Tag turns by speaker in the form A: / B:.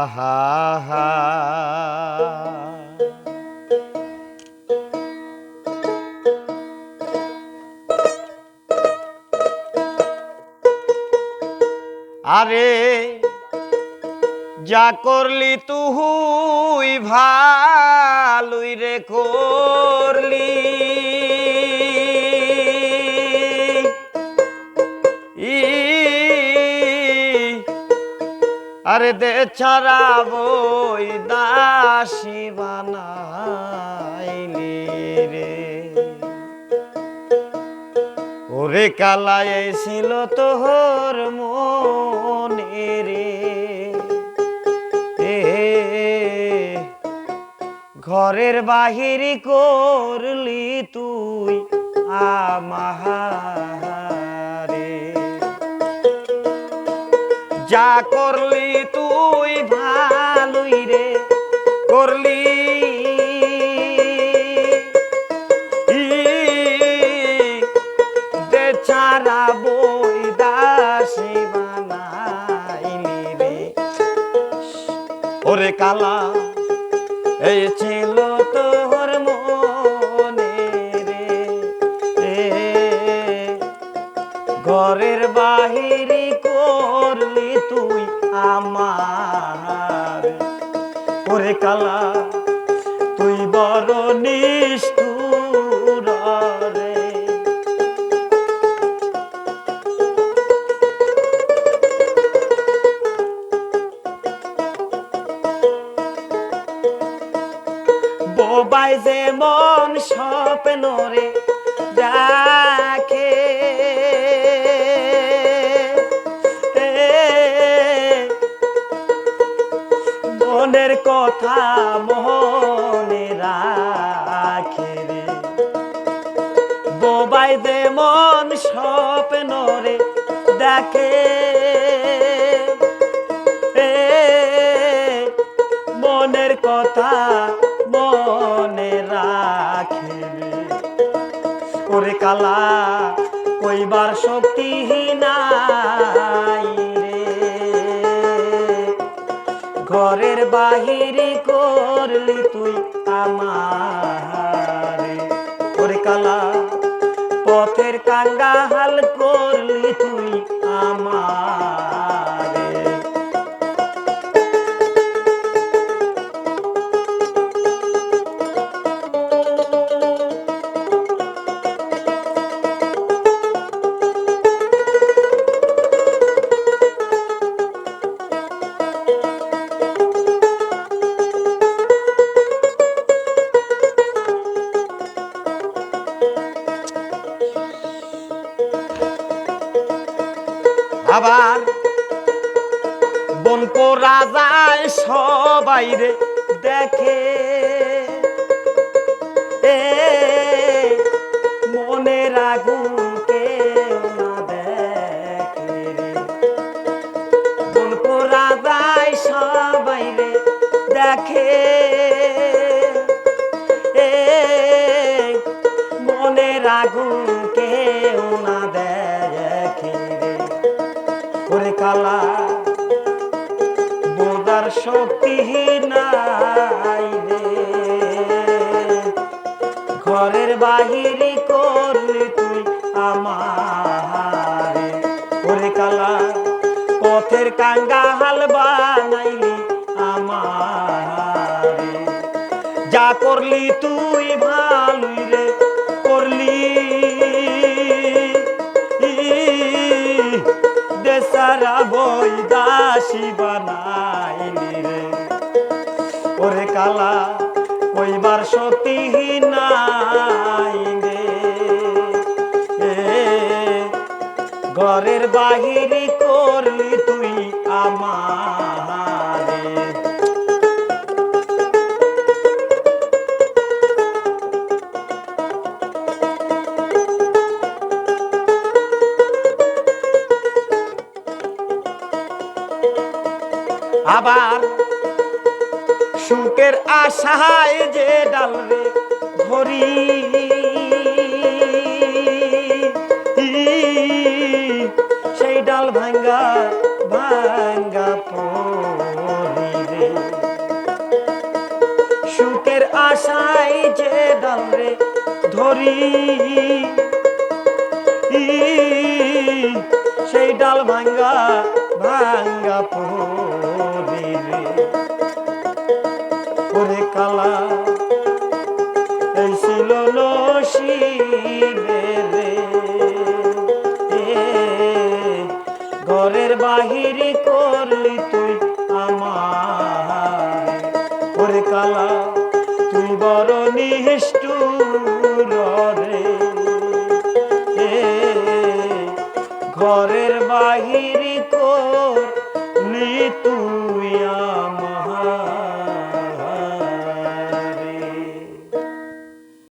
A: আহা আরে যা করলি তুই ভালুই রে করলি। আরে দে ছাড়া বই দাসী বানাইলি রে। ওরে কালায় ছিল তোহর মনে রে। ঘরের বাহির করলি তুই আমাহারে যা করলি তুই ভালোই রে করলি। ই, ওরে কালা তুই বড় নিষ্ঠুর রে বোবাই যে মন স্বপ্ন রে রাখে রে বোবাই দে মন স্বপ্ন দেখে। মনের কথা মনে রাখে। ওরে কালা, কইবার শক্তি রে। ঘরের বাহিরে করলি তুই আমারে। ওরে কালা পথের কাঙ্গা হাল করলি তুই আমারে। আবার বন পোড়া যায় সবাই রে দেখে। এ মনের আগুন দেখে। এ মনের আগুন পথের কাঙ্গা হাল বানাইলি আমারে। যা করলি তুই ভালোই রে করলি। দেসারা বই দাসী বানাইলি রে। ওরে কালা কইবার সতী নাই রে। ঘরের বাহিরে আবার সুখের আশায় যে ডাল রে ধরি সেই ডাল ভাঙ্গা ভাঙ্গা পড়ি রে। সুখের আশায় যে ডাল রে ধরি সেই ডাল ভাঙ্গা ভাঙ্গা পড়ি ওরে কালা। এই ছিল নসিবে রে এ, ঘরের বাহিরি করলি তুই আমার ওরে কালা তুই বড় নিষ্ঠুর রে। ঘরের বাহির